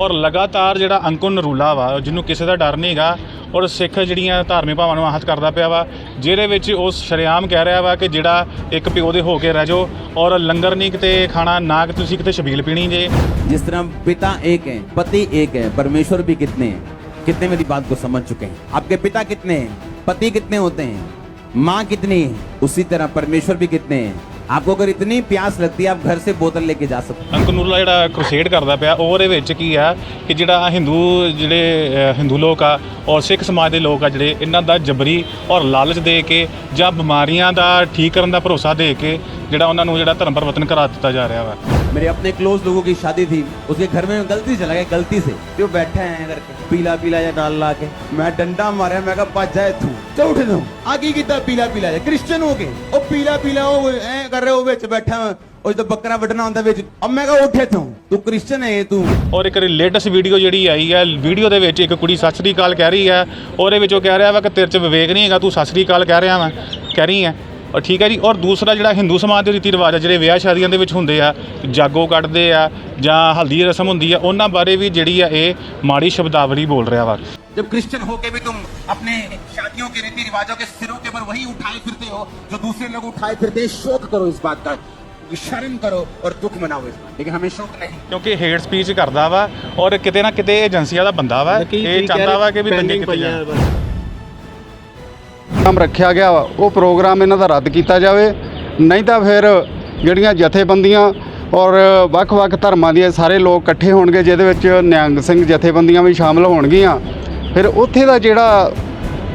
ਔਰ ਲਗਾਤਾਰ ਜਿਹੜਾ ਅੰਕੁਰ ਨਰੂਲਾ ਵਾ ਜਿਹਨੂੰ ਕਿਸੇ ਦਾ ਡਰ ਨਹੀਂਗਾ ਔਰ ਸਿੱਖ ਜਿਹੜੀਆਂ ਧਾਰਮਿਕ ਭਾਵਾਂ ਨੂੰ ਆਹਤ ਕਰਦਾ ਪਿਆ ਵਾ ਜਿਹਦੇ ਵਿੱਚ ਉਹ ਸ਼ਰੇਆਮ ਕਹਿ ਰਿਹਾ ਵਾ ਕਿ ਜਿਹੜਾ ਇੱਕ ਪਿਓ ਦੇ ਹੋ ਕੇ ਰਹਿ ਜਾਓ ਔਰ ਲੰਗਰ ਨਹੀਂ ਕਿਤੇ ਖਾਣਾ ਨਾ ਕਿ ਤੁਸੀਂ ਕਿਤੇ ਛਬੀਲ ਪੀਣੀ ਜੇ जिस तरह पिता एक है पति एक है परमेश्वर भी कितने हैं कितने मेरी बात को समझ चुके हैं आपके पिता कितने हैं पति कितने होते हैं माँ कितनी है उसी तरह परमेश्वर भी कितने हैं आपको अगर इतनी प्यास लगती है आप घर से बोतल लेके जा सकते हैं ਅੰਕੁਰ ਨਰੂਲਾ ਜਿਹੜਾ ਕਰੂਸੇਡ ਕਰਦਾ ਪਿਆ ਉਹਦੇ ਵਿੱਚ ਕੀ ਆ ਕਿ ਜਿਹੜਾ ਹਿੰਦੂ ਜਿਹੜੇ ਅ, ਹਿੰਦੂ ਲੋਕ ਆ ਔਰ ਸਿੱਖ ਸਮਾਜ ਦੇ ਲੋਕ ਆ ਜਿਹੜੇ ਇਹਨਾਂ ਦਾ ਜਬਰੀ ਔਰ ਲਾਲਚ ਦੇ ਕੇ ਜਾਂ ਬਿਮਾਰੀਆਂ ਦਾ ਠੀਕ ਕਰਨ ਦਾ ਭਰੋਸਾ ਦੇ ਕੇ ਜਿਹੜਾ ਉਹਨਾਂ ਨੂੰ ਜਿਹੜਾ ਧਰਮ ਪਰਿਵਰਤਨ ਕਰਾ ਦਿੱਤਾ ਜਾ ਰਿਹਾ ਵਾ मेरे अपने क्लोज लोगों की शादी थी उसके घर में गलती से चला गया गलती से जो बैठे हैं करके पीला पीला या डाल ला के मैं डंडा मारा मैं कहा भज जाए तू चल उठ दो आगे कितना पीला पीला जा क्रिश्चियन हो के ओ पीला पीला ओ ऐ कर रहे हो ਵਿੱਚ ਬੈਠਾ ਉਹ ਜਦੋਂ ਬੱਕਰਾ ਵੱਢਣਾ ਹੁੰਦਾ ਵਿੱਚ ਅਬ ਮੈਂ ਕਹਾ ਉੱਠ ਇੱਥੋਂ ਤੂੰ ਕ੍ਰਿਸਚੀਅਨ ਹੈ ਤੂੰ ਔਰ ਇੱਕ ਲੇਟੈਸਟ ਵੀਡੀਓ ਜਿਹੜੀ ਆਈ ਹੈ ਵੀਡੀਓ ਦੇ ਵਿੱਚ ਇੱਕ ਕੁੜੀ ਸਤਿ ਸ੍ਰੀ ਅਕਾਲ ਕਹਿ ਰਹੀ ਹੈ ਉਹਦੇ ਵਿੱਚ ਉਹ ਕਹਿ ਰਿਹਾ ਵਾ ਕਿ ਤੇਰੇ 'ਚ ਵਿਵੇਕ ਨਹੀਂ ਹੈਗਾ ਤੂੰ ਸਤਿ ਸ੍ਰੀ ਅਕਾਲ ਕਹਿ ਰਿਹਾ ਵਾ ਕਹਿ ਰਹੀ ਹੈ ਔਰ ਠੀਕ ਹੈ ਜੀ ਔਰ ਦੂਸਰਾ ਜਿਹੜਾ ਹਿੰਦੂ ਸਮਾਜ ਦੇ ਰੀਤੀ ਰਿਵਾਜ ਆ ਜਿਹੜੇ ਵਿਆਹ ਸ਼ਾਦੀਆਂ ਦੇ ਵਿੱਚ ਹੁੰਦੇ ਆ ਜਾਗੋ ਕੱਢਦੇ ਆ ਜਾਂ ਹਲਦੀ ਦੀ ਰਸਮ ਹੁੰਦੀ ਆ ਉਹਨਾਂ ਬਾਰੇ ਵੀ ਜਿਹੜੀ ਆ ਇਹ ਮਾੜੀ ਸ਼ਬਦਾਵਲੀ ਬੋਲ ਰਿਹਾ ਵਾ जब क्रिश्चियन होके भी तुम अपने शादियों के रीति रिवाजों के सिरों के ऊपर वही उठाए फिरते हो जो दूसरे लोग उठाए फिरते हैं शोक करो इस बात का शर्म करो और दुख मनाओ इस बात लेकिन हमें शोक नहीं ਕਿਉਂਕਿ ਹੇਟ ਸਪੀਚ ਕਰਦਾ ਵਾ ਔਰ ਕਿਤੇ ਨਾ ਕਿਤੇ ਏਜੰਸੀਆਂ ਦਾ ਬੰਦਾ ਵਾ ਇਹ ਚਾਹੁੰਦਾ ਵਾ ਕਿ ਵੀ ਦੰਗੇ ਕੀਤੇ ਜਾਣ ਪ੍ਰੋਗਰਾਮ ਰੱਖਿਆ ਗਿਆ ਵਾ, ਉਹ ਪ੍ਰੋਗਰਾਮ ਇਹਨਾਂ ਦਾ ਰੱਦ ਕੀਤਾ ਜਾਵੇ। ਨਹੀਂ ਤਾਂ ਫਿਰ ਜਿਹੜੀਆਂ ਜਥੇਬੰਦੀਆਂ ਔਰ ਵੱਖ-ਵੱਖ ਧਰਮਾਂ ਦੇ ਸਾਰੇ ਲੋਕ ਇਕੱਠੇ ਹੋਣਗੇ, ਜਿਹਦੇ ਵਿੱਚ ਨਿਹੰਗ ਸਿੰਘ ਜਥੇਬੰਦੀਆਂ ਵੀ ਸ਼ਾਮਲ ਹੋਣਗੀਆਂ। ਫਿਰ ਉੱਥੇ ਦਾ ਜਿਹੜਾ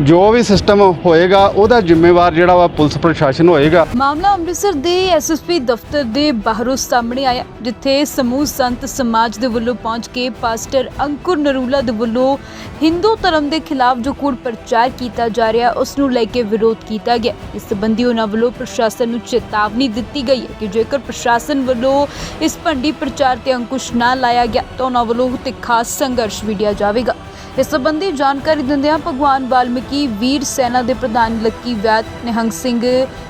ਜੋ ਵੀ ਸਿਸਟਮ ਹੋਏਗਾ, ਉਹਦਾ ਜ਼ਿੰਮੇਵਾਰ ਜਿਹੜਾ ਵਾ ਪੁਲਿਸ ਪ੍ਰਸ਼ਾਸਨ ਹੋਏਗਾ। ਮਾਮਲਾ ਅੰਮ੍ਰਿਤਸਰ ਦੇ ਐਸਐਸਪੀ ਦਫ਼ਤਰ ਦੇ ਬਾਹਰੋਂ ਸਾਹਮਣੇ ਆਇਆ, ਜਿੱਥੇ ਸਮੂਹ ਸੰਤ ਸਮਾਜ ਦੇ ਵੱਲੋਂ ਪਹੁੰਚ ਕੇ ਪਾਸਟਰ ਅੰਕੁਰ ਨਰੂਲਾ ਦੇ ਵੱਲੋਂ ਹਿੰਦੂ ਧਰਮ ਦੇ ਖਿਲਾਫ ਜੋ ਕੂੜ ਪ੍ਰਚਾਰ ਕੀਤਾ ਜਾ ਰਿਹਾ ਉਸ ਨੂੰ ਲੈ ਕੇ ਵਿਰੋਧ ਕੀਤਾ ਗਿਆ। ਇਸ ਸੰਬੰਧੀ ਉਹਨਾਂ ਵੱਲੋਂ ਪ੍ਰਸ਼ਾਸਨ ਨੂੰ ਚੇਤਾਵਨੀ ਦਿੱਤੀ ਗਈ ਹੈ ਕਿ ਜੇਕਰ ਪ੍ਰਸ਼ਾਸਨ ਵੱਲੋਂ ਇਸ ਭੰਡੀ ਪ੍ਰਚਾਰ ਤੇ ਅੰਕੁਸ਼ ਨਾ ਲਾਇਆ ਗਿਆ, ਤਾਂ ਉਹਨਾਂ ਵੱਲੋਂ ਤਿੱਖਾ ਸੰਘਰਸ਼ ਵਿੱਢਿਆ ਜਾਵੇਗਾ। ਇਸ ਸੰਬੰਧੀ ਜਾਣਕਾਰੀ ਦਿੰਦਿਆਂ ਭਗਵਾਨ ਵਾਲਮੀਕੀ ਵੀਰ ਸੈਨਾ ਦੇ ਪ੍ਰਧਾਨ ਲੱਕੀ ਵੈਦ ਨਿਹੰਗ ਸਿੰਘ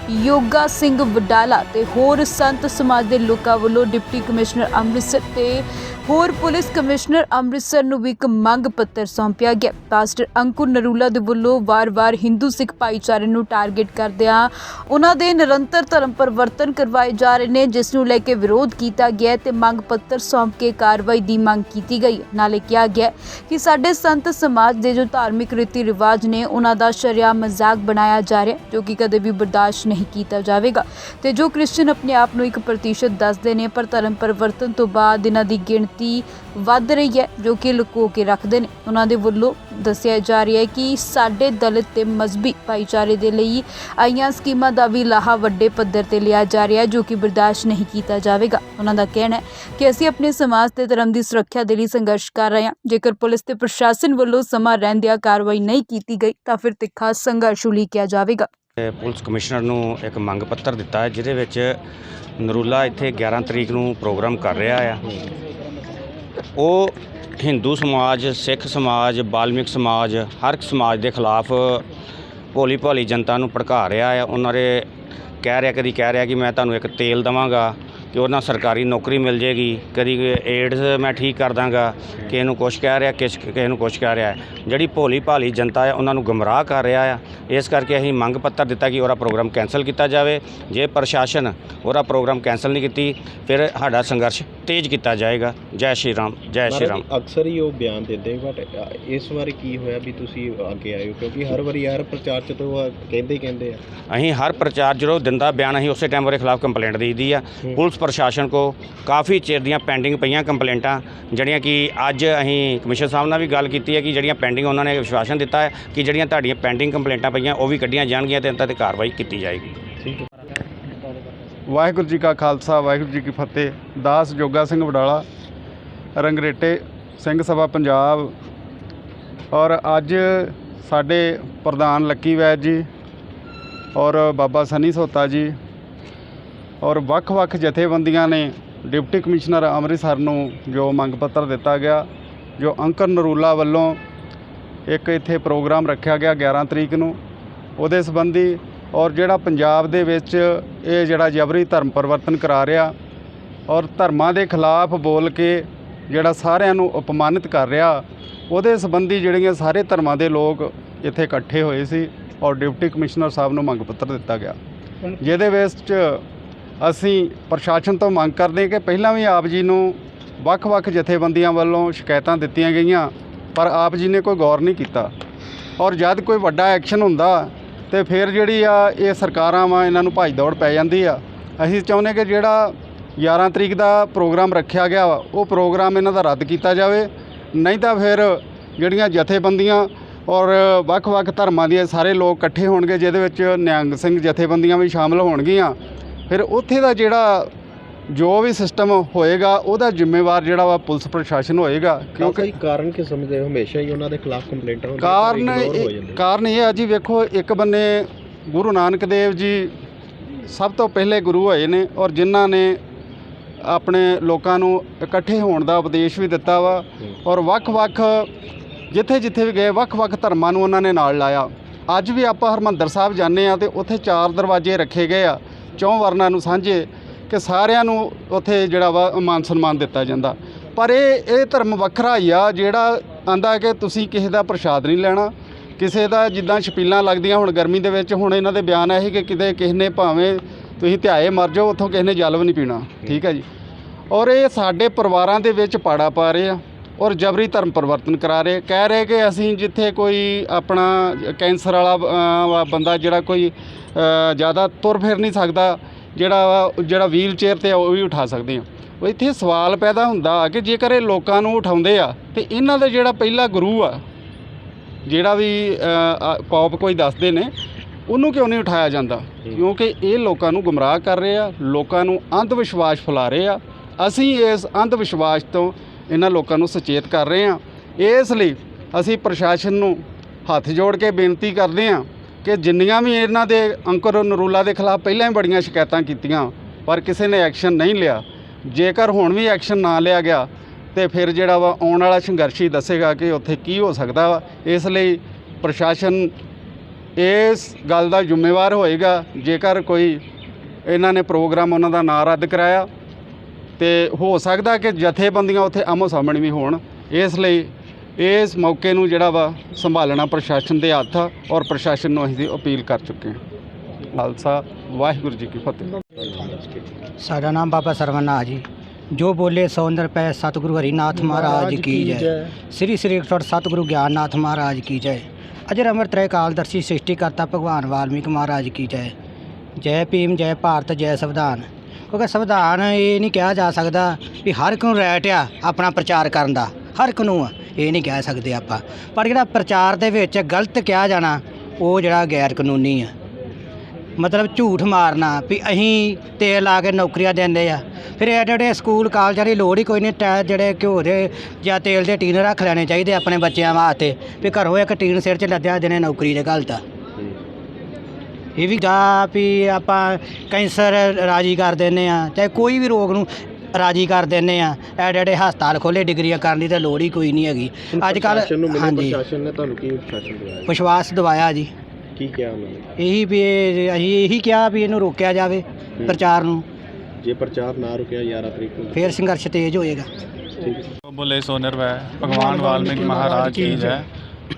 ਯੋਗਾ ਸਿੰਘ ਵਡਾਲਾ ਤੇ ਹੋਰ ਸੰਤ ਸਮਾਜ ਦੇ ਲੋਕਾਂ ਵੱਲੋਂ ਡਿਪਟੀ ਕਮਿਸ਼ਨਰ ਅੰਮ੍ਰਿਤਸਰ ਤੇ ਹੋਰ ਪੁਲਿਸ ਕਮਿਸ਼ਨਰ ਅੰਮ੍ਰਿਤਸਰ ਨੂੰ ਵੀ ਇੱਕ ਮੰਗ ਪੱਤਰ ਸੌਂਪਿਆ ਗਿਆ। ਪਾਸਟਰ ਅੰਕੁਰ ਨਰੂਲਾ ਦੇ ਵੱਲੋਂ ਵਾਰ-ਵਾਰ ਹਿੰਦੂ ਸਿੱਖ ਭਾਈਚਾਰੇ ਨੂੰ ਟਾਰਗੇਟ ਕਰਦਿਆਂ ਉਹਨਾਂ ਦੇ ਨਿਰੰਤਰ ਧਰਮ ਪਰਿਵਰਤਨ ਕਰਵਾਏ ਜਾ ਰਹੇ ਨੇ, ਜਿਸ ਨੂੰ ਲੈ ਕੇ ਵਿਰੋਧ ਕੀਤਾ ਗਿਆ ਹੈ ਤੇ ਮੰਗ ਪੱਤਰ ਸੌਂਪ ਕੇ ਕਾਰਵਾਈ ਦੀ ਮੰਗ ਕੀਤੀ ਗਈ ਨਾਲੇ ਕਿਹਾ ਗਿਆ ਕਿ ਸਾਡੇ ਸੰਤ ਸਮਾਜ ਦੇ ਜੋ ਧਾਰਮਿਕ ਰੀਤੀ ਰਿਵਾਜ ਨੇ, ਉਹਨਾਂ ਦਾ ਸ਼ਰਿਆਮ ਮਜ਼ਾਕ ਬਣਾਇਆ ਜਾ ਰਿਹਾ ਜੋ ਕਿ ਕਦੇ ਵੀ ਬਰਦਾਸ਼ਤ ਨਹੀਂ ਕੀਤਾ ਜਾਵੇਗਾ। ਤੇ ਜੋ ਕ੍ਰਿਸਚੀਅਨ ਆਪਣੇ ਆਪ ਨੂੰ ਇੱਕ ਪ੍ਰਤੀਸ਼ਤ ਦੱਸਦੇ ਨੇ, ਪਰ ਧਰਮ ਪਰਿਵਰਤਨ ਤੋਂ ਬਾਅਦ ਇਹਨਾਂ ਦੀ ਗਿਣਤੀ ਵੱਧ ਰਹੀ ਹੈ, ਜੋ ਕਿ ਲੁਕੋ ਕੇ ਰੱਖਦੇ ਨੇ। ਉਹਨਾਂ ਦੇ ਵੱਲੋਂ ਦੱਸਿਆ ਜਾ ਰਿਹਾ ਹੈ ਕਿ ਸਾਡੇ ਦਲਿਤ ਤੇ ਮਜ਼ਬੀ ਭਾਈਚਾਰੇ ਦੇ ਲਈ ਆਈਆਂ ਸਕੀਮਾਂ ਦਾ ਵੀ ਲਾਹਾ ਵੱਡੇ ਪੱਧਰ ਤੇ ਲਿਆ ਜਾ ਰਿਹਾ ਜੋ ਕਿ ਬਰਦਾਸ਼ਤ ਨਹੀਂ ਕੀਤਾ ਜਾਵੇਗਾ। ਉਹਨਾਂ ਦਾ ਕਹਿਣਾ ਹੈ ਕਿ ਅਸੀਂ ਆਪਣੇ ਸਮਾਜ ਤੇ ਧਰਮ ਦੀ ਸੁਰੱਖਿਆ ਦੇ ਲਈ ਸੰਘਰਸ਼ ਕਰ ਰਹੇ ਹਾਂ। ਜੇਕਰ ਪੁਲਿਸ ਤੇ ਪ੍ਰਸ਼ਾਸਨ ਵੱਲੋਂ ਸਮਾਂ ਰਹਿੰਦਿਆਂ ਕਾਰਵਾਈ ਨਹੀਂ ਕੀਤੀ ਗਈ, ਤਾਂ ਫਿਰ ਤਿੱਖਾ ਸੰਘਰਸ਼ ਉਲੀਕਿਆ ਜਾਵੇਗਾ। ਪੁਲਿਸ ਕਮਿਸ਼ਨਰ ਨੂੰ ਇੱਕ ਮੰਗ ਪੱਤਰ ਦਿੱਤਾ ਹੈ, ਜਿਹਦੇ ਵਿੱਚ ਨਰੂਲਾ ਇੱਥੇ 11 ਤਰੀਕ ਨੂੰ ਪ੍ਰੋਗਰਾਮ ਕਰ ਰਿਹਾ ਆ। ਉਹ ਹਿੰਦੂ ਸਮਾਜ, ਸਿੱਖ ਸਮਾਜ, ਬਾਲਮਿਕ ਸਮਾਜ, ਹਰ ਇੱਕ ਸਮਾਜ ਦੇ ਖਿਲਾਫ ਭੋਲੀ ਭਾਲੀ ਜਨਤਾ ਨੂੰ ਭੜਕਾ ਰਿਹਾ ਆ। ਉਹਨਾਂ ਦੇ ਕਹਿ ਰਿਹਾ, ਕਦੀ ਕਹਿ ਰਿਹਾ ਕਿ ਮੈਂ ਤੁਹਾਨੂੰ ਇੱਕ ਤੇਲ ਦਵਾਂਗਾ। ਕਿ ਉਹਨਾਂ ਸਰਕਾਰੀ ਨੌਕਰੀ ਮਿਲ ਜੇਗੀ ਕਦੀ ਏਡਸ ਮੈਂ ਠੀਕ ਕਰ ਦਾਂਗਾ, ਕਿਸੇ ਨੂੰ ਕੁਛ ਕਹਿ ਰਿਹਾ, ਕਿਸ ਕਿਸੇ ਨੂੰ ਕੁਛ ਕਹਿ ਰਿਹਾ ਜਿਹੜੀ ਭੋਲੀ ਭਾਲੀ ਜਨਤਾ ਹੈ, ਉਹਨਾਂ ਨੂੰ ਗਮਰਾਹ ਕਰ ਰਿਹਾ ਆ। ਇਸ ਕਰਕੇ ਅਸੀਂ ਮੰਗ ਪੱਤਰ ਦਿੱਤਾ ਕਿ ਉਹਦਾ ਪ੍ਰੋਗਰਾਮ ਕੈਨਸਲ ਕੀਤਾ ਜਾਵੇ। ਜੇ ਪ੍ਰਸ਼ਾਸਨ ਉਹਦਾ ਪ੍ਰੋਗਰਾਮ ਕੈਨਸਲ ਨਹੀਂ ਕੀਤੀ, ਫਿਰ ਸਾਡਾ ਸੰਘਰਸ਼ ਤੇਜ਼ ਕੀਤਾ ਜਾਏਗਾ। ਜੈ ਸ਼੍ਰੀ ਰਾਮ ਜੈ ਸ਼੍ਰੀ ਰਾਮ। ਮਹਾਰਾਜ, ਅਕਸਰ ਹੀ ਉਹ ਬਿਆਨ ਦਿੰਦੇ ਬਟ ਇਸ ਵਾਰ ਕੀ ਹੋਇਆ ਵੀ ਤੁਸੀਂ ਅੱਗੇ ਆਏ ਹੋ? ਕਿਉਂਕਿ ਹਰ ਵਾਰੀ ਯਾਰ ਪ੍ਰਚਾਰ ਚ ਤਾਂ ਉਹ ਕਹਿੰਦੇ ਹੀ ਕਹਿੰਦੇ ਆ। ਅਸੀਂ ਹਰ ਪ੍ਰਚਾਰ ਜਦੋਂ ਦਿੰਦਾ ਬਿਆਨ ਅਸੀਂ ਉਸੇ ਟਾਈਮ ਉਹਦੇ ਖਿਲਾਫ ਕੰਪਲੇਂਟ ਦੇਈਦੀ ਆ। ਪੁਲਿਸ ਪ੍ਰਸ਼ਾਸਨ ਕੋ ਕਾਫੀ ਚਿਰ ਦੀਆਂ ਪੈਂਡਿੰਗ ਪਈਆਂ ਕੰਪਲੇਂਟਾਂ ਜਿਹੜੀਆਂ ਕਿ ਅੱਜ ਅਸੀਂ ਕਮਿਸ਼ਨ ਸਾਹਿਬ ਨਾਲ ਵੀ ਗੱਲ ਕੀਤੀ ਹੈ ਕਿ ਜਿਹੜੀਆਂ ਪੈਂਡਿੰਗ ਉਹਨਾਂ ਨੇ ਵਿਸ਼ਵਾਸਨ ਦਿੱਤਾ ਹੈ ਕਿ ਜਿਹੜੀਆਂ ਤੁਹਾਡੀਆਂ ਪੈਂਡਿੰਗ ਕੰਪਲੇਂਟਾਂ ਪਈਆਂ ਉਹ ਵੀ ਕੱਢੀਆਂ ਜਾਣਗੀਆਂ ਤੇ ਇਹਨਾਂ ਤੇ ਕਾਰਵਾਈ ਕੀਤੀ ਜਾਏਗੀ। ਵਾਹਿਗੁਰੂ ਜੀ ਕਾ ਖਾਲਸਾ, ਵਾਹਿਗੁਰੂ ਜੀ ਕੀ ਫਤਿਹ। ਦਾਸ ਜੋਗਾ ਸਿੰਘ ਵਡਾਲਾ, ਰੰਗਰੇਟੇ ਸਿੰਘ ਸਭਾ ਪੰਜਾਬ। ਔਰ ਅੱਜ ਸਾਡੇ ਪ੍ਰਧਾਨ ਲੱਕੀ ਵੈਦ ਜੀ ਔਰ ਬਾਬਾ ਸਨੀ ਸੋਤਾ ਜੀ ਔਰ ਵੱਖ-ਵੱਖ ਜਥੇਬੰਦੀਆਂ ਨੇ ਡਿਪਟੀ ਕਮਿਸ਼ਨਰ ਅੰਮ੍ਰਿਤਸਰ ਨੂੰ ਜੋ ਮੰਗ ਪੱਤਰ ਦਿੱਤਾ ਗਿਆ, ਜੋ ਅੰਕਰ ਨਰੂਲਾ ਵੱਲੋਂ ਇੱਕ ਇੱਥੇ ਪ੍ਰੋਗਰਾਮ ਰੱਖਿਆ ਗਿਆ 11 ਤਰੀਕ ਨੂੰ। ਉਹਦੇ ਸੰਬੰਧੀ ਔਰ ਜਿਹੜਾ ਪੰਜਾਬ ਦੇ ਵਿੱਚ ਇਹ ਜਿਹੜਾ ਜਬਰੀ ਧਰਮ ਪਰਿਵਰਤਨ ਕਰਾ ਰਿਹਾ ਔਰ ਧਰਮਾਂ ਦੇ ਖਿਲਾਫ ਬੋਲ ਕੇ ਜਿਹੜਾ ਸਾਰਿਆਂ ਨੂੰ ਅਪਮਾਨਿਤ ਕਰ ਰਿਹਾ, ਉਹਦੇ ਸੰਬੰਧੀ ਜਿਹੜੀਆਂ ਸਾਰੇ ਧਰਮਾਂ ਦੇ ਲੋਕ ਇੱਥੇ ਇਕੱਠੇ ਹੋਏ ਸੀ ਔਰ ਡਿਪਟੀ ਕਮਿਸ਼ਨਰ ਸਾਹਿਬ ਨੂੰ ਮੰਗ ਪੱਤਰ ਦਿੱਤਾ ਗਿਆ। ਜਿਹਦੇ ਵਿੱਚ ਅਸੀਂ ਪ੍ਰਸ਼ਾਸਨ ਤੋਂ ਮੰਗ ਕਰਦੇ ਕਿ ਪਹਿਲਾਂ ਵੀ ਆਪ ਜੀ ਨੂੰ ਵੱਖ-ਵੱਖ ਜਥੇਬੰਦੀਆਂ ਵੱਲੋਂ ਸ਼ਿਕਾਇਤਾਂ ਦਿੱਤੀਆਂ ਗਈਆਂ, ਪਰ ਆਪ ਜੀ ਨੇ ਕੋਈ ਗੌਰ ਨਹੀਂ ਕੀਤਾ। ਔਰ ਜਦ ਕੋਈ ਵੱਡਾ ਐਕਸ਼ਨ ਹੁੰਦਾ ਤੇ ਫਿਰ ਜਿਹੜੀ ਆ, ਇਹ ਸਰਕਾਰਾਂ ਵਾ, ਇਹਨਾਂ ਨੂੰ ਭਾਈ ਦੌੜ ਪੈ ਜਾਂਦੀ ਆ। ਅਸੀਂ ਚਾਹੁੰਦੇ ਕਿ ਜਿਹੜਾ 11 ਤਰੀਕ ਦਾ ਪ੍ਰੋਗਰਾਮ ਰੱਖਿਆ ਗਿਆ ਵਾ, ਉਹ ਪ੍ਰੋਗਰਾਮ ਇਹਨਾਂ ਦਾ ਰੱਦ ਕੀਤਾ ਜਾਵੇ। ਨਹੀਂ ਤਾਂ ਫਿਰ ਜਿਹੜੀਆਂ ਜਥੇਬੰਦੀਆਂ ਔਰ ਵੱਖ-ਵੱਖ ਧਰਮਾਂ ਦੇ ਸਾਰੇ ਲੋਕ ਇਕੱਠੇ ਹੋਣਗੇ, ਜਿਹਦੇ ਵਿੱਚ ਨਿਹੰਗ ਸਿੰਘ ਜਥੇਬੰਦੀਆਂ ਵੀ ਸ਼ਾਮਲ ਹੋਣਗੀਆਂ। ਫਿਰ ਉੱਥੇ ਦਾ ਜਿਹੜਾ ਜੋ ਵੀ ਸਿਸਟਮ ਹੋਏਗਾ ਉਹਦਾ ਜ਼ਿੰਮੇਵਾਰ ਜਿਹੜਾ ਵਾ ਪੁਲਿਸ ਪ੍ਰਸ਼ਾਸਨ ਹੋਏਗਾ ਕਿਉਂਕਿ ਕਾਰਨ ਕੀ ਸਮਝਦੇ ਹੋ? ਹਮੇਸ਼ਾ ਹੀ ਉਹਨਾਂ ਦੇ ਖਿਲਾਫ ਕੰਪਲੇਂਟਾਂ ਹੁੰਦੀਆਂ ਕਾਰਨ ਇਹ- ਕਾਰਨ ਇਹ ਆ ਜੀ ਵੇਖੋ ਇੱਕ ਬੰਨੇ ਗੁਰੂ ਨਾਨਕ ਦੇਵ ਜੀ ਸਭ ਤੋਂ ਪਹਿਲੇ ਗੁਰੂ ਹੋਏ ਨੇ ਔਰ ਜਿਨ੍ਹਾਂ ਨੇ ਆਪਣੇ ਲੋਕਾਂ ਨੂੰ ਇਕੱਠੇ ਹੋਣ ਦਾ ਉਪਦੇਸ਼ ਵੀ ਦਿੱਤਾ ਵਾ ਔਰ ਵੱਖ-ਵੱਖ ਜਿੱਥੇ ਜਿੱਥੇ ਵੀ ਗਏ ਵੱਖ-ਵੱਖ ਧਰਮਾਂ ਨੂੰ ਉਹਨਾਂ ਨੇ ਨਾਲ ਲਾਇਆ। ਅੱਜ ਵੀ ਆਪਾਂ ਹਰਮੰਦਰ ਸਾਹਿਬ ਜਾਂਦੇ ਆ ਤੇ ਉੱਥੇ ਚਾਰ ਦਰਵਾਜ਼ੇ ਰੱਖੇ ਗਏ ਆ ਚੌਂ ਵਰਨਾਂ ਨੂੰ ਸਾਂਝੇ। ਕਿ ਸਾਰਿਆਂ ਨੂੰ ਉੱਥੇ ਜਿਹੜਾ ਵਾ ਮਾਨ ਸਨਮਾਨ ਦਿੱਤਾ ਜਾਂਦਾ। ਪਰ ਇਹ ਇਹ ਧਰਮ ਵੱਖਰਾ ਹੀ ਆ, ਜਿਹੜਾ ਆਂਦਾ ਕਿ ਤੁਸੀਂ ਕਿਸੇ ਦਾ ਪ੍ਰਸ਼ਾਦ ਨਹੀਂ ਲੈਣਾ, ਕਿਸੇ ਦਾ ਜਿੱਦਾਂ ਛਪੀਲਾਂ ਲੱਗਦੀਆਂ ਹੁਣ ਗਰਮੀ ਦੇ ਵਿੱਚ, ਹੁਣ ਇਹਨਾਂ ਦੇ ਬਿਆਨ ਇਹ ਕਿ ਕਿਤੇ ਕਿਸੇ ਨੇ ਭਾਵੇਂ ਤੁਸੀਂ ਧਿਆਏ ਮਰ ਜਾਓ, ਉੱਥੋਂ ਕਿਸੇ ਨੇ ਜਲ ਵੀ ਨਹੀਂ ਪੀਣਾ। ਠੀਕ ਹੈ ਜੀ। ਔਰ ਇਹ ਸਾਡੇ ਪਰਿਵਾਰਾਂ ਦੇ ਵਿੱਚ ਪਾੜਾ ਪਾ ਰਹੇ ਆ, ਔਰ ਜਬਰੀ ਧਰਮ ਪਰਿਵਰਤਨ ਕਰਾ ਰਹੇ ਕਹਿ ਰਹੇ ਕਿ ਅਸੀਂ ਜਿੱਥੇ ਕੋਈ ਆਪਣਾ ਕੈਂਸਰ ਵਾਲਾ ਬੰਦਾ ਜਿਹੜਾ ਕੋਈ ਜ਼ਿਆਦਾ ਤੁਰ ਫਿਰ ਨਹੀਂ ਸਕਦਾ ਜਿਹੜਾ ਜਿਹੜਾ ਵੀਲ ਚੇਅਰ ਤੇ ਉਹ ਵੀ ਉਠਾ ਸਕਦੇ ਆ। ਉਹ ਇੱਥੇ ਸਵਾਲ ਪੈਦਾ ਹੁੰਦਾ ਕਿ ਜੇਕਰ ਇਹ ਲੋਕਾਂ ਨੂੰ ਉਠਾਉਂਦੇ ਆ ਤੇ ਇਹਨਾਂ ਦਾ ਜਿਹੜਾ ਪਹਿਲਾ ਗੁਰੂ ਆ ਜਿਹੜਾ ਵੀ ਪੌਪ ਕੋਈ ਦੱਸਦੇ ਨੇ ਉਹਨੂੰ ਕਿਉਂ ਨਹੀਂ ਉਠਾਇਆ ਜਾਂਦਾ? ਕਿਉਂਕਿ ਇਹ ਲੋਕਾਂ ਨੂੰ ਗੁੰਮਰਾਹ ਕਰ ਰਹੇ ਆ ਲੋਕਾਂ ਨੂੰ ਅੰਧ ਵਿਸ਼ਵਾਸ ਫੈਲਾ ਰਹੇ ਆ। ਅਸੀਂ ਇਸ ਅੰਧ ਵਿਸ਼ਵਾਸ ਤੋਂ ਇਹਨਾਂ ਲੋਕਾਂ ਨੂੰ ਸੁਚੇਤ ਕਰ ਰਹੇ ਆ। ਇਸ ਲਈ ਅਸੀਂ ਪ੍ਰਸ਼ਾਸਨ ਨੂੰ ਹੱਥ ਜੋੜ ਕੇ ਬੇਨਤੀ ਕਰਦੇ ਆ ਕਿ ਜਿੰਨੀਆਂ ਵੀ ਇਹਨਾਂ ਦੇ ਅੰਕੁਰ ਨਰੂਲਾ ਦੇ ਖਿਲਾਫ ਪਹਿਲਾਂ ਹੀ ਬੜੀਆਂ ਸ਼ਿਕਾਇਤਾਂ ਕੀਤੀਆਂ, ਪਰ ਕਿਸੇ ਨੇ ਐਕਸ਼ਨ ਨਹੀਂ ਲਿਆ। ਜੇਕਰ ਹੁਣ ਵੀ ਐਕਸ਼ਨ ਨਾ ਲਿਆ ਗਿਆ, ਤੇ ਫਿਰ ਜਿਹੜਾ ਵਾ ਆਉਣ ਵਾਲਾ ਸੰਘਰਸ਼ ਹੀ ਦੱਸੇਗਾ ਕਿ ਉੱਥੇ ਕੀ ਹੋ ਸਕਦਾ ਵਾ। ਇਸ ਲਈ ਪ੍ਰਸ਼ਾਸਨ ਇਸ ਗੱਲ ਦਾ ਜ਼ਿੰਮੇਵਾਰ ਹੋਏਗਾ, ਜੇਕਰ ਕੋਈ ਇਹਨਾਂ ਨੇ ਪ੍ਰੋਗਰਾਮ ਉਹਨਾਂ ਦਾ ਨਾਂ ਰੱਦ ਕਰਾਇਆ, ਤੇ ਹੋ ਸਕਦਾ ਕਿ ਜਥੇਬੰਦੀਆਂ ਉੱਥੇ ਆਮੋ ਸਾਹਮਣੇ ਵੀ ਹੋਣ। ਇਸ ਲਈ ਇਸ ਮੌਕੇ ਨੂੰ ਜਿਹੜਾ ਵਾ ਸੰਭਾਲਣਾ ਪ੍ਰਸ਼ਾਸਨ ਦੇ ਹੱਥ ਆ ਔਰ ਪ੍ਰਸ਼ਾਸਨ ਨੂੰ ਅਸੀਂ ਅਪੀਲ ਕਰ ਚੁੱਕੇ ਹਾਂ। ਖਾਲਸਾ ਵਾਹਿਗੁਰੂ ਜੀ ਕੀ ਫਤਿਹ। ਸਾਡਾ ਨਾਮ ਬਾਬਾ ਸਰਵਨਾ ਜੀ। ਜੋ ਬੋਲੇ ਸੋ ਅੰਦਰ ਪੈ ਸਤਿਗੁਰੂ ਹਰੀਨਾਥ ਮਹਾਰਾਜ ਕੀ ਜੈ। ਸ੍ਰੀ ਸ੍ਰੀ ਅਖੰਡ ਸਤਿਗੁਰੂ ਗਿਆਨਨਾਥ ਮਹਾਰਾਜ ਕੀ ਜੈ। ਅਜਰ ਅਮਰ ਤ੍ਰੈ ਕਾਲਦਰਸ਼ੀ ਸ੍ਰਿਸ਼ਟੀ ਕਰਤਾ ਭਗਵਾਨ ਵਾਲਮੀਕ ਮਹਾਰਾਜ ਕੀ ਜੈ। ਜੈ ਭੀਮ ਜੈ ਭਾਰਤ ਜੈ ਸੰਵਿਧਾਨ। ਕਿਉਂਕਿ ਸੰਵਿਧਾਨ ਇਹ ਨਹੀਂ ਕਿਹਾ ਜਾ ਸਕਦਾ ਵੀ ਹਰ ਇੱਕ ਨੂੰ ਰਾਈਟ ਆ ਆਪਣਾ ਪ੍ਰਚਾਰ ਕਰਨ ਦਾ। ਹਰ ਇੱਕ ਨੂੰ ਆ। ਇਹ ਨਹੀਂ ਕਹਿ ਸਕਦੇ ਆਪਾਂ। ਪਰ ਜਿਹੜਾ ਪ੍ਰਚਾਰ ਦੇ ਵਿੱਚ ਗਲਤ ਕਿਹਾ ਜਾਣਾ, ਉਹ ਜਿਹੜਾ ਗੈਰ ਕਾਨੂੰਨੀ ਆ। ਮਤਲਬ ਝੂਠ ਮਾਰਨਾ ਵੀ ਅਸੀਂ ਤੇਲ ਲਾ ਕੇ ਨੌਕਰੀਆਂ ਦਿੰਦੇ ਆ। ਫਿਰ ਇਹ ਜਿਹੜੇ ਸਕੂਲ, ਕਾਲਜਾਂ ਦੀ ਲੋੜ ਹੀ ਕੋਈ ਨਹੀਂ ਟੈ ਜਿਹੜੇ ਘਿਓ ਦੇ ਜਾਂ ਤੇਲ ਦੇ ਟੀਨ ਰੱਖ ਲੈਣੇ ਚਾਹੀਦੇ ਆਪਣੇ ਬੱਚਿਆਂ ਵਾਸਤੇ। ਵੀ ਘਰੋਂ ਇੱਕ ਟੀਨ ਸਿਰ 'ਚ ਲੱਦਿਆ ਦੇਣੇ ਨੌਕਰੀ ਦੇ ਘਲਤਾ। ਇਹ ਵੀ ਗਾ ਵੀ ਆਪਾਂ ਕੈਂਸਰ ਰਾਜੀ ਕਰ ਦਿੰਦੇ ਆ। ਚਾਹੇ ਕੋਈ ਵੀ ਰੋਗ ਨੂੰ ਰਾਜੀ ਕਰ ਦਿੰਦੇ ਆ। ਐਡੇ ਐਡੇ ਹਸਪਤਾਲ ਖੋਲੇ ਡਿਗਰੀਆਂ ਕਰਨ ਦੀ ਤਾਂ ਲੋੜ ਹੀ ਕੋਈ ਨਹੀਂ ਹੈਗੀ। ਅੱਜ ਪ੍ਰਸ਼ਾਸਨ ਨੂੰ ਕੱਲ ਮਿਲੇ ਹਾਂਜੀ। ਪ੍ਰਸ਼ਾਸਨ ਨੇ ਤੁਹਾਨੂੰ ਕੀ ਪ੍ਰਸ਼ਾਸਨ ਦਵਾਇਆ? ਵਿਸ਼ਵਾਸ ਦਵਾਇਆ ਜੀ। ਕੀ ਕਿਹਾ ਉਹਨਾਂ ਨੇ? ਇਹੀ ਵੀ ਇਹ- ਅਸੀਂ ਇਹੀ ਕਿਹਾ ਵੀ ਇਹਨੂੰ ਰੋਕਿਆ ਜਾਵੇ ਪ੍ਰਚਾਰ ਨੂੰ। ਜੇ ਪ੍ਰਚਾਰ ਨਾ ਰੁਕਿਆ 11 ਤਰੀਕ ਨੂੰ? ਫਿਰ ਸੰਘਰਸ਼ ਤੇਜ਼ ਹੋਏਗਾ। ਠੀਕ ਹੈ। ਬੋਲੇ ਸੋ ਨਿਰਵੈ ਭਗਵਾਨ ਵਾਲਮੀਕ ਮਹਾਰਾਜ ਕੀ ਜੈ।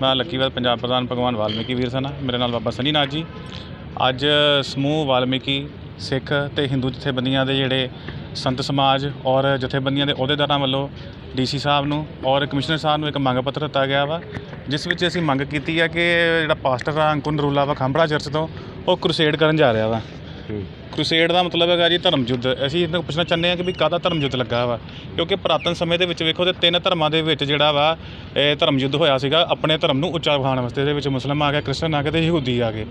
ਮੈਂ ਲੱਕੀਵਾਲ ਪੰਜਾਬ ਪ੍ਰਧਾਨ ਭਗਵਾਨ ਵਾਲਮੀਕੀ ਵੀਰ ਸਨਾ। ਮੇਰੇ ਨਾਲ ਬਾਬਾ ਸਨੀ ਨਾਥ ਜੀ। ਅੱਜ ਸਮੂਹ ਵਾਲਮੀਕੀ ਸਿੱਖ ਤੇ ਹਿੰਦੂ ਜਥੇਬੰਦੀਆਂ ਦੇ ਜਿਹੜੇ ਸੰਤ ਸਮਾਜ ਔਰ ਜਥੇਬੰਦੀਆਂ ਦੇ ਅਹੁਦੇਦਾਰਾਂ ਵੱਲੋਂ ਡੀਸੀ ਸਾਹਿਬ ਨੂੰ ਔਰ ਕਮਿਸ਼ਨਰ ਸਾਹਿਬ ਨੂੰ ਇੱਕ ਮੰਗ ਪੱਤਰ ਦਿੱਤਾ ਗਿਆ ਵਾ ਜਿਸ ਵਿੱਚ ਅਸੀਂ ਮੰਗ ਕੀਤੀ ਹੈ ਕਿ ਜਿਹੜਾ ਪਾਸਟਰ ਆ ਨਰੂਲਾ ਵਾ ਖੰਭੜਾ ਚਰਚ ਤੋਂ ਉਹ ਕ੍ਰੂਸੇਡ ਕਰਨ ਜਾ ਰਿਹਾ ਵਾ। ਕ੍ਰੂਸੇਡ ਦਾ ਮਤਲਬ ਹੈਗਾ ਜੀ ਧਰਮ ਯੁੱਧ ਅਸੀਂ ਇਹਨਾਂ ਨੂੰ ਪੁੱਛਣਾ ਚਾਹੁੰਦੇ ਹਾਂ ਕਿ ਵੀ ਕਾਹਦਾ ਧਰਮ ਯੁੱਧ ਲੱਗਾ ਵਾ ਕਿਉਂਕਿ ਪੁਰਾਤਨ ਸਮੇਂ ਦੇ ਵਿੱਚ ਵੇਖੋ ਤੇ ਤਿੰਨ ਧਰਮਾਂ ਦੇ ਵਿੱਚ ਜਿਹੜਾ ਵਾ ਇਹ ਧਰਮ ਯੁੱਧ ਹੋਇਆ ਸੀਗਾ ਆਪਣੇ ਧਰਮ ਨੂੰ ਉੱਚਾ ਵਿਖਾਉਣ ਵਾਸਤੇ ਇਹਦੇ ਵਿੱਚ ਮੁਸਲਮਾਨ ਆ ਗਏ ਕ੍ਰਿਸਚਨ ਆ ਗਏ ਤੇ ਯਹੂਦੀ ਆ ਗਏ।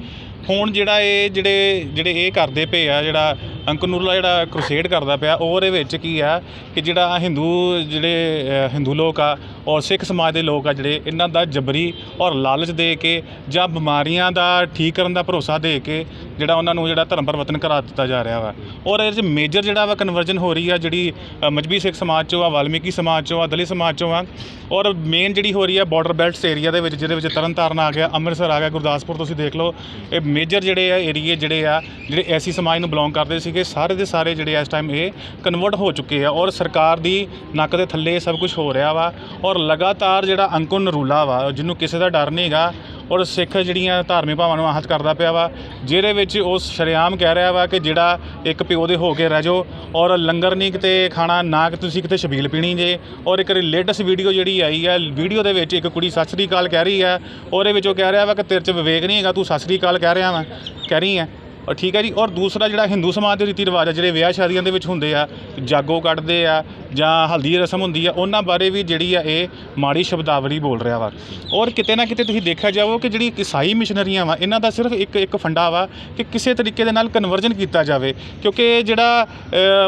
ਹੁਣ ਜਿਹੜਾ ਇਹ ਜਿਹੜੇ ਜਿਹੜੇ ਇਹ ਕਰਦੇ ਪਏ ਆ ਜਿਹੜਾ ਅੰਕਨੂਰਲਾ ਜਿਹੜਾ ਕ੍ਰੂਸੇਡ ਕਰਦਾ ਪਿਆ ਉਹਦੇ ਵਿੱਚ ਕੀ ਆ ਕਿ ਜਿਹੜਾ ਹਿੰਦੂ ਜਿਹੜੇ ਹਿੰਦੂ ਲੋਕ ਆ ਔਰ ਸਿੱਖ ਸਮਾਜ ਦੇ ਲੋਕ ਆ ਜਿਹੜੇ ਇਹਨਾਂ ਦਾ ਜਬਰੀ ਔਰ ਲਾਲਚ ਦੇ ਕੇ ਜਾਂ ਬਿਮਾਰੀਆਂ ਦਾ ਠੀਕ ਕਰਨ ਦਾ ਭਰੋਸਾ ਦੇ ਕੇ ਜਿਹੜਾ ਉਹਨਾਂ ਨੂੰ ਜਿਹੜਾ ਧਰਮ ਪਰਿਵਰਤਨ ਕਰਾ ਦਿੱਤਾ ਜਾ ਰਿਹਾ ਵਾ। ਔਰ ਇਹ 'ਚ ਮੇਜਰ ਜਿਹੜਾ ਵਾ ਕਨਵਰਜਨ ਹੋ ਰਹੀ ਆ ਜਿਹੜੀ ਅ, ਮਜਬੀ ਸਿੱਖ ਸਮਾਜ ਚੋਂ ਆ ਵਾਲਮੀਕੀ ਸਮਾਜ ਚੋਂ ਆ ਦਲਿਤ ਸਮਾਜ ਚੋਂ ਆ। ਔਰ ਮੇਨ ਜਿਹੜੀ ਹੋ ਰਹੀ ਆ ਬਾਰਡਰ ਬੈਲਟਸ ਏਰੀਆ ਦੇ ਵਿੱਚ ਜਿਹਦੇ ਵਿੱਚ ਤਰਨਤਾਰਨ ਆ ਗਿਆ ਅੰਮ੍ਰਿਤਸਰ ਆ ਗਿਆ ਗੁਰਦਾਸਪੁਰ ਤੁਸੀਂ ਦੇਖ ਲਓ। ਇਹ ਮੇਜਰ ਜਿਹੜੇ ਆ ਏਰੀਏ ਜਿਹੜੇ ਆ ਜਿਹੜੇ ਐਸੀ ਸਮਾਜ ਨੂੰ ਬਿਲੋਂਗ ਕਰਦੇ ਸੀਗੇ। ਕੇ ਸਾਰੇ ਦੇ ਸਾਰੇ ਜਿਹੜੇ ਇਸ ਟਾਈਮ ਇਹ ਕਨਵਰਟ ਹੋ ਚੁੱਕੇ ਆ ਔਰ ਸਰਕਾਰ ਦੀ ਨੱਕ ਦੇ ਥੱਲੇ ਇਹ ਸਭ ਕੁਝ ਹੋ ਰਿਹਾ ਵਾ ਔਰ ਲਗਾਤਾਰ ਜਿਹੜਾ ਅੰਕੁਰ ਨਰੂਲਾ ਵਾ, ਜਿਹਨੂੰ ਕਿਸੇ ਦਾ ਡਰ ਨਹੀਂ ਹੈਗਾ ਔਰ ਸਿੱਖ ਜਿਹੜੀਆਂ ਧਾਰਮਿਕ ਭਾਵਾਂ ਨੂੰ ਆਹਤ ਕਰਦਾ ਪਿਆ ਵਾ, ਜਿਹਦੇ ਵਿੱਚ ਉਹ ਸ਼ਰੇਆਮ ਕਹਿ ਰਿਹਾ ਵਾ ਕਿ ਜਿਹੜਾ ਇੱਕ ਪਿਓ ਦੇ ਹੋ ਕੇ ਰਹਿ ਜਾਓ ਔਰ ਲੰਗਰ ਨਹੀਂ ਕਿਤੇ ਖਾਣਾ, ਨਾ ਕਿ ਤੁਸੀਂ ਕਿਤੇ ਛਬੀਲ ਪੀਣੀ ਜੇ ਔਰ ਇੱਕ ਲੇਟੈਸਟ ਵੀਡੀਓ ਜਿਹੜੀ ਆਈ ਹੈ ਵੀਡੀਓ ਦੇ ਵਿੱਚ ਇੱਕ ਕੁੜੀ ਸਤਿ ਸ੍ਰੀ ਅਕਾਲ ਕਹਿ ਰਹੀ ਹੈ ਉਹਦੇ ਵਿੱਚ ਉਹ ਕਹਿ ਰਿਹਾ ਵਾ ਕਿ ਤੇਰੇ 'ਚ ਵਿਵੇਕ ਨਹੀਂ ਹੈਗਾ, ਤੂੰ ਸਤਿ ਸ੍ਰੀ ਅਕਾਲ ਕਹਿ ਰਿਹਾ ਵਾ, ਕਹਿ ਰਹੀ ਹੈ ਔਰ ਠੀਕ ਹੈ ਜੀ, ਔਰ ਦੂਸਰਾ ਜਿਹੜਾ ਹਿੰਦੂ ਸਮਾਜ ਦੇ ਰੀਤੀ ਰਿਵਾਜ ਆ, ਜਿਹੜੇ ਵਿਆਹ ਸ਼ਾਦੀਆਂ ਦੇ ਵਿੱਚ ਹੁੰਦੇ ਆ, ਜਾਗੋ ਕੱਢਦੇ ਆ ਜਾਂ ਹਲਦੀ ਦੀ ਰਸਮ ਹੁੰਦੀ ਆ, ਉਹਨਾਂ ਬਾਰੇ ਵੀ ਜਿਹੜੀ ਆ ਇਹ ਮਾੜੀ ਸ਼ਬਦਾਵਲੀ ਬੋਲ ਰਿਹਾ ਵਾ। ਔਰ ਕਿਤੇ ਨਾ ਕਿਤੇ ਤੁਸੀਂ ਦੇਖਿਆ ਜਾਵੋ ਕਿ ਜਿਹੜੀ ਈਸਾਈ ਮਿਸ਼ਨਰੀਆਂ ਵਾ, ਇਹਨਾਂ ਦਾ ਸਿਰਫ ਇੱਕ ਇੱਕ ਫੰਡਾ ਵਾ ਕਿ ਕਿਸੇ ਤਰੀਕੇ ਦੇ ਨਾਲ ਕਨਵਰਜਨ ਕੀਤਾ ਜਾਵੇ। ਕਿਉਂਕਿ ਜਿਹੜਾ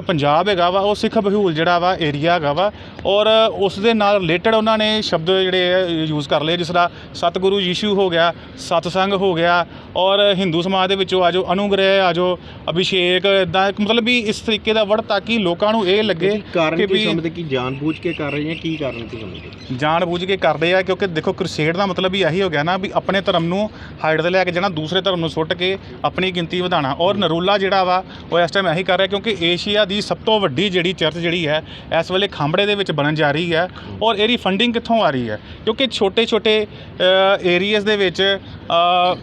ਪੰਜਾਬ ਹੈਗਾ ਵਾ, ਉਹ ਸਿੱਖ ਬਹੂਲ ਜਿਹੜਾ ਵਾ ਏਰੀਆ ਹੈਗਾ ਵਾ, ਔਰ ਉਸ ਦੇ ਨਾਲ ਰਿਲੇਟਡ ਉਹਨਾਂ ਨੇ ਸ਼ਬਦ ਜਿਹੜੇ ਯੂਜ਼ ਕਰ ਲਏ, ਜਿਸ ਤਰ੍ਹਾਂ ਸਤਿਗੁਰੂ ਯੀਸ਼ੂ ਹੋ ਗਿਆ, ਸਤਸੰਗ ਹੋ ਗਿਆ, ਔਰ ਹਿੰਦੂ ਸਮਾਜ ਦੇ ਵਿੱਚੋਂ ਆਜੋ ਅਨੁਗ੍ਰਹਿ ਆਜੋ ਅਭਿਸ਼ੇਕ ਇਦਾਂ ਮਤਲਬ ਵੀ ਇਸ ਤਰੀਕੇ ਦਾ ਵਰਡ ਤਾਂ ਕਿ ਲੋਕਾਂ ਨੂੰ ਇਹ ਲੱਗੇ ਕਾਰਨ ਕਿ ਵੀ ਸਮਝਦੇ ਕਿ ਜਾਣਬੁੱਝ ਕੇ ਕਰ ਰਹੇ ਜਾਂ ਕੀ ਕਾਰਨ ਕੀ ਸਮਝਦੇ? ਜਾਣ ਬੁੱਝ ਕੇ ਕਰਦੇ ਆ ਕਿਉਂਕਿ ਦੇਖੋ ਕ੍ਰੂਸੇਡ ਦਾ ਮਤਲਬ ਹੀ ਇਹੀ ਹੋ ਗਿਆ ਨਾ ਵੀ ਆਪਣੇ ਧਰਮ ਨੂੰ ਹਾਈਡ ਤੇ ਲੈ ਕੇ ਜਾਣਾ ਦੂਸਰੇ ਧਰਮ ਨੂੰ ਸੁੱਟ ਕੇ ਆਪਣੀ ਗਿਣਤੀ ਵਧਾਉਣਾ। ਔਰ ਨਰੂਲਾ ਜਿਹੜਾ ਵਾ ਉਹ ਇਸ ਟਾਈਮ ਇਹੀ ਕਰ ਰਿਹਾ ਕਿਉਂਕਿ ਏਸ਼ੀਆ ਦੀ ਸਭ ਤੋਂ ਵੱਡੀ ਜਿਹੜੀ ਚਰਚ ਜਿਹੜੀ ਹੈ ਇਸ ਵੇਲੇ ਖਾਂਬੜੇ ਦੇ ਵਿੱਚ ਬਣਨ ਜਾ ਰਹੀ ਹੈ। ਔਰ ਇਹਦੀ ਫੰਡਿੰਗ ਕਿੱਥੋਂ ਆ ਰਹੀ ਹੈ? ਕਿਉਂਕਿ ਛੋਟੇ ਛੋਟੇ ਏਰੀਆਜ਼ ਦੇ ਵਿੱਚ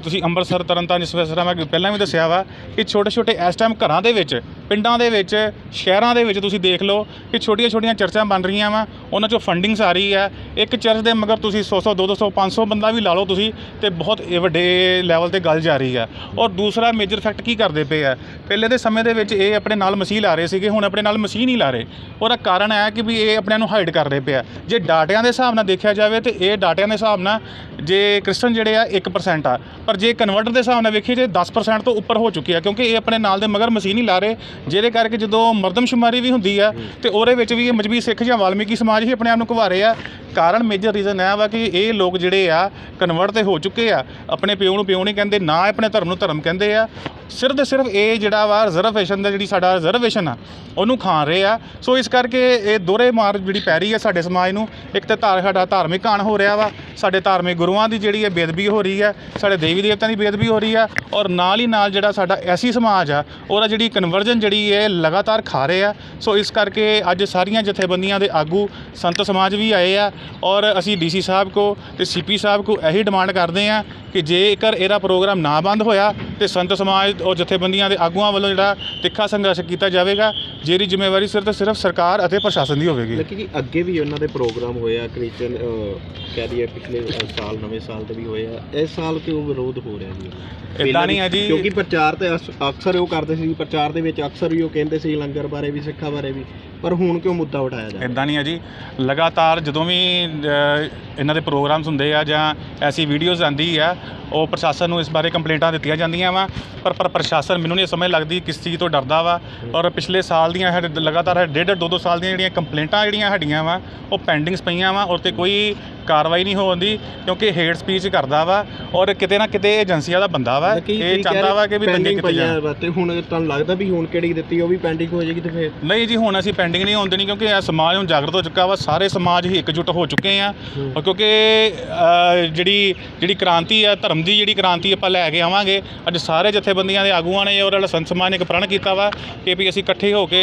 ਤੁਸੀਂ ਅੰਮ੍ਰਿਤਸਰ, ਤਰਨਤਾਰਨ ਜਿਸ ਤਰ੍ਹਾਂ ਮੈਂ ਪਹਿਲਾਂ ਵੀ ਦੱਸਿਆ ਵਾ ਕਿ ਛੋਟੇ ਛੋਟੇ ਇਸ ਟਾਈਮ ਘਰਾਂ ਦੇ ਵਿੱਚ, ਪਿੰਡਾਂ ਦੇ ਵਿੱਚ, ਸ਼ਹਿਰਾਂ ਦੇ ਵਿੱਚ ਤੁਸੀਂ ਦੇਖ ਲਓ ਕਿ ਛੋਟੀਆਂ ਛੋਟੀਆਂ ਚਰਚਾਂ ਬਣ ਰਹੀਆਂ ਵਾ, ਉਹਨਾਂ ਚੋਂ ਫੰਡਿੰਗਸ ਆ। ਰਹੀ ਹੈ ਇੱਕ ਚਰਚ ਦੇ ਮਗਰ ਤੁਸੀਂ 100 100 200 500 ਬੰਦਾ ਵੀ ਲਾ ਲਓ ਤੁਸੀਂ ਤੇ ਬਹੁਤ ਇਹ ਵੱਡੇ ਲੈਵਲ ਤੇ ਗੱਲ ਜਾ ਰਹੀ ਹੈ ਔਰ ਦੂਸਰਾ ਮੇਜਰ ਫੈਕਟ ਕੀ ਕਰਦੇ ਪਏ ਆ? ਪਹਿਲੇ ਦੇ ਸਮੇਂ ਦੇ ਵਿੱਚ ਇਹ ਆਪਣੇ ਨਾਲ ਮਸੀਹ ਲਾ ਰਹੇ ਸੀਗੇ, ਹੁਣ ਆਪਣੇ ਨਾਲ ਮਸੀਹ ਨਹੀਂ ਲਾ ਰਹੇ। ਉਹਦਾ ਕਾਰਨ ਹੈ ਕਿ ਵੀ ਇਹ ਆਪਣੇ ਨੂੰ ਹਾਈਡ ਕਰਦੇ ਆ। ਜੇ ਡਾਟਿਆਂ ਦੇ ਹਿਸਾਬ ਨਾਲ ਦੇਖਿਆ ਜਾਵੇ ਤੇ ਇਹ ਡਾਟਿਆਂ ਦੇ ਹਿਸਾਬ ਨਾਲ ਜੇ ਕ੍ਰਿਸਚਨ ਜਿਹੜੇ ਆ 1% ਆ। ਪਰ ਜੇ ਕਨਵਰਟਰ ਦੇ ਹਿਸਾਬ ਨਾਲ ਵੇਖੀਏ, ਜੇ 10% ਤੋਂ ਉੱਪਰ ਹੋ ਚੁੱਕੀ ਆ, ਕਿਉਂਕਿ ਇਹ ਆਪਣੇ ਨਾਲ ਦੇ ਮਗਰ ਮਸ਼ੀਨ ਹੀ ਲਾ ਰਹੇ, ਜਿਹਦੇ ਕਰਕੇ ਜਦੋਂ ਮਰਦਮਸ਼ੁਮਾਰੀ ਵੀ ਹੁੰਦੀ ਆ, ਤੇ ਉਹਦੇ ਵਿੱਚ ਵੀ ਇਹ ਮਜਬੀ ਸਿੱਖ ਜਾਂ ਵਾਲਮੀਕੀ ਸਮਾਜ ਹੀ ਆਪਣੇ ਆਪ ਨੂੰ ਘਵਾਰੇ ਆ। ਕਾਰਨ ਮੇਜਰ ਰੀਜ਼ਨ ਇਹ ਵਾ ਕਿ ਇਹ ਲੋਕ ਜਿਹੜੇ ਆ ਕਨਵਰਟ ਤੇ ਹੋ ਚੁੱਕੇ ਆ। ਆਪਣੇ ਪਿਓ ਨੂੰ ਪਿਓ ਨਹੀਂ ਕਹਿੰਦੇ, ਨਾ ਆਪਣੇ ਧਰਮ ਨੂੰ ਧਰਮ ਕਹਿੰਦੇ ਆ। ਸਿਰਫ ਤੇ ਸਿਰਫ ਇਹ ਜਿਹੜਾ ਵਾ ਰਿਜ਼ਰਵੇਸ਼ਨ ਦਾ ਜਿਹੜੀ ਸਾਡਾ ਰਿਜ਼ਰਵੇਸ਼ਨ ਆ, ਉਹਨੂੰ ਖਾਣ ਰਹੇ ਆ। ਸੋ ਇਸ ਕਰਕੇ ਇਹ ਦੋਹਰੇ ਮਾਰ ਜਿਹੜੀ ਪੈ ਰਹੀ ਆ ਸਾਡੇ ਸਮਾਜ ਨੂੰ, ਇੱਕ ਤੇ ਧਾਰ, ਸਾਡਾ ਧਾਰਮਿਕ ਕਾਣ ਹੋ ਰਿਹਾ ਵਾ, ਸਾਡੇ ਧਾਰਮਿਕ ਗੁਰੂਆਂ ਦੀ ਜਿਹੜੀ ਹੈ ਬੇਦਬੀ ਹੋ ਰਹੀ ਹੈ ਸਾਡੇ ਦੇਵੀ ਦੇਵਤਿਆਂ ਦੀ ਬੇਦਬੀ ਹੋ ਰਹੀ ਆ, ਔਰ ਨਾਲ ਹੀ ਨਾਲ ਜਿਹੜਾ ਸਾਡਾ ਐਸੀ ਸਮਾਜ ਆ, ਉਹਦਾ ਜਿਹੜੀ ਕਨਵਰਜਨ ਜਿਹੜੀ ਹੈ ਲਗਾਤਾਰ ਖਾ ਰਹੇ ਆ। ਸੋ ਇਸ ਕਰਕੇ ਅੱਜ ਸਾਰੀਆਂ ਜਥੇਬੰਦੀਆਂ ਦੇ ਆਗੂ, ਸੰਤ ਸਮਾਜ ਵੀ ਆਏ ਆ ਔਰ ਅਸੀਂ ਡੀਸੀ ਸਾਹਿਬ ਕੋ ਤੇ ਸੀਪੀ ਸਾਹਿਬ ਕੋ ਇਹੀ ਡਿਮਾਂਡ ਕਰਦੇ ਆ ਕਿ ਜੇਕਰ ਇਹਦਾ ਪ੍ਰੋਗਰਾਮ ਨਾ ਬੰਦ ਹੋਇਆ ਤੇ ਸੰਤ ਸਮਾਜ ਔਰ ਜਥੇਬੰਦੀਆਂ ਦੇ ਆਗੂਆਂ ਵੱਲੋਂ ਜਿਹੜਾ ਤਿੱਖਾ ਸੰਘਰਸ਼ ਕੀਤਾ ਜਾਵੇਗਾ ਜਿਹਦੀ ਜ਼ਿੰਮੇਵਾਰੀ ਸਿਰਫ ਤੇ ਸਿਰਫ ਸਰਕਾਰ ਅਤੇ ਪ੍ਰਸ਼ਾਸਨ ਦੀ ਹੋਵੇਗੀ। ਲੇਕਿਨ ਜੀ ਅੱਗੇ ਵੀ ਉਹਨਾਂ ਦੇ ਪ੍ਰੋਗਰਾਮ ਹੋਏ ਆ ਕ੍ਰਿਸਚਨ ਕਹਿ ਦਈਏ ਪਿਛਲੇ ਸਾਲ ਨਵੇਂ ਸਾਲ ਤੇ ਵੀ ਹੋਏ ਆ। ਇਸ ਸਾਲ ਕਿਉਂ ਵਿਰੋਧ ਹੋ ਰਿਹਾ ਜੀ? ਏਦਾਂ ਨਹੀਂ ਹੈ ਜੀ। ਕਿਉਂਕਿ ਪ੍ਰਚਾਰ ਤੇ ਅਕਸਰ ਉਹ ਕਰਦੇ ਸੀ ਪ੍ਰਚਾਰ ਦੇ ਵਿੱਚ ਅਕਸਰ ਵੀ ਉਹ ਕਹਿੰਦੇ ਸੀ ਲੰਗਰ ਬਾਰੇ ਵੀ ਸਿੱਖਾਂ ਬਾਰੇ ਵੀ। ਪਰ ਹੁਣ ਕਿਉਂ ਮੁੱਦਾ ਉਠਾਇਆ ਜਾ ਰਿਹਾ? ਇਦਾਂ ਨਹੀਂ ਹੈ ਜੀ। ਲਗਾਤਾਰ ਜਦੋਂ ਵੀ ਅ, ਇਹਨਾਂ ਦੇ ਪ੍ਰੋਗਰਾਮਸ ਹੁੰਦੇ ਆ ਜਾਂ ਐਸੀ ਵੀਡੀਓਜ਼ ਆਂਦੀ ਆ ਉਹ ਪ੍ਰਸ਼ਾਸਨ ਨੂੰ ਇਸ ਬਾਰੇ ਕੰਪਲੇਂਟਾਂ ਦਿੱਤੀਆਂ ਜਾਂਦੀਆਂ ਵਾ ਪਰ ਪਰ ਪ੍ਰਸ਼ਾਸਨ ਮੈਨੂੰ ਨਹੀਂ ਸਮਝ ਲੱਗਦੀ ਕਿਸ ਚੀਜ਼ ਤੋਂ ਡਰਦਾ ਵਾ। ਔਰ ਪਿਛਲੇ ਸਾਲ ਦੀਆਂ ਸਾਡੇ ਲਗਾਤਾਰ ਡੇਢ ਡੇਢ ਦੋ ਦੋ ਸਾਲ ਦੀਆਂ ਜਿਹੜੀਆਂ ਕੰਪਲੇਂਟਾਂ ਜਿਹੜੀਆਂ ਸਾਡੀਆਂ ਵਾ ਉਹ ਪੈਂਡਿੰਗਸ ਪਈਆਂ ਵਾ ਔਰ ਤੇ ਕੋਈ ਕਾਰਵਾਈ ਨਹੀਂ ਹੋਉਂਦੀ ਕਿਉਂਕਿ ਹੇਟ ਸਪੀਚ ਕਰਦਾ ਵਾ ਔਰ ਕਿਤੇ ਨਾ ਕਿਤੇ ਏਜੰਸੀਆਂ ਦਾ ਬੰਦਾ ਵਾ। ਇਹ ਚਾਹੁੰਦਾ ਵਾ ਕਿ ਵੀ ਦੰਗੇ ਕੀਤੇ ਜਾਣ। ਤੇ ਹੁਣ ਤੁਹਾਨੂੰ ਲੱਗਦਾ ਵੀ ਹੁਣ ਕਿਹੜੀ ਦਿੱਤੀ ਉਹ ਵੀ ਪੈਂਡਿੰਗ ਹੋ ਜਾਏਗੀ ਤੇ ਫਿਰ। ਨਹੀਂ ਜੀ ਹੁਣ ਅਸੀਂ ਪੈਂਡਿੰਗ ਨਹੀਂ ਹੋਣ ਦੇਣੀ ਕਿਉਂਕਿ ਇਹ ਸਮਾਜ ਹੁਣ ਜਾਗਰਤ ਹੋ ਚੁੱਕਾ ਵਾ ਸਾਰੇ ਸਮਾਜ ਹੀ ਇਕਜੁੱਟ ਹੋ ਚੁੱਕੇ ਆ। ਔਰ ਕਿਉਂਕਿ ਜਿਹੜੀ ਜਿਹੜੀ ਕ੍ਰਾਂਤੀ ਆ ਧਰਮ ਦੀ ਜਿਹੜੀ ਕ੍ਰਾਂਤੀ ਆਪਾਂ ਲੈ ਕੇ ਆਵਾਂਗੇ ਅੱਜ ਸਾਰੇ ਜਥੇਬੰਦੀਆਂ ਦੇ ਆਗੂਆਂ ਨੇ ਔਰ ਜਿਹੜਾ ਸੰਤ ਸਮਾਜ ਨੇ ਇੱਕ ਪ੍ਰਣ ਕੀਤਾ ਵਾ ਕਿ ਵੀ ਅਸੀਂ ਇਕੱਠੇ ਹੋ ਕੇ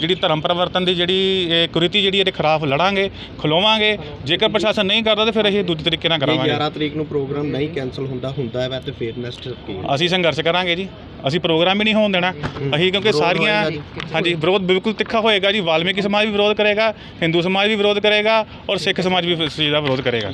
ਜਿਹੜੀ ਧਰਮ ਪਰਿਵਰਤਨ ਦੀ ਜਿਹੜੀ ਇਹ ਕੁਰੀਤੀ ਜਿਹੜੀ ਇਹਦੇ ਖਿਲਾਫ ਲੜਾਂਗੇ ਖਲੋਵਾਂਗੇ। ਜੇਕਰ ਪ੍ਰਸ਼ਾਸਨ ਨਹੀਂ ਕਰਦਾ ਤੇ ਫਿਰ ਅਸੀਂ ਦੂਜੇ ਤਰੀਕੇ ਨਾਲ ਜੇ ਕਰਾਵਾਂਗੇ 11 ਤਰੀਕ ਨੂੰ ਪ੍ਰੋਗਰਾਮ ਨਹੀਂ ਕੈਨਸਲ ਹੁੰਦਾ ਹੁੰਦਾ ਹੈ ਤੇ ਫਿਰ ਨੈਕਸਟ ਕੀ? ਅਸੀਂ ਸੰਘਰਸ਼ ਕਰਾਂਗੇ ਜੀ। ਅਸੀਂ ਪ੍ਰੋਗਰਾਮ ਹੀ ਨਹੀਂ ਹੋਣ ਦੇਣਾ। ਅਸੀਂ ਕਿਉਂਕਿ ਵਿਰੋਧ ਸਾਰੀਆਂ ਹੋਏਗਾ ਜੀ। ਹਾਂਜੀ ਵਿਰੋਧ ਬਿਲਕੁਲ ਤਿੱਖਾ ਹੋਏਗਾ ਜੀ। ਵਾਲਮੀਕੀ ਸਮਾਜ ਵੀ ਵਿਰੋਧ ਕਰੇਗਾ ਹਿੰਦੂ ਸਮਾਜ ਵੀ ਵਿਰੋਧ ਕਰੇਗਾ ਔਰ ਸਿੱਖ ਸਮਾਜ ਵੀ ਇਸ ਚੀਜ਼ ਦਾ ਵਿਰੋਧ ਕਰੇਗਾ।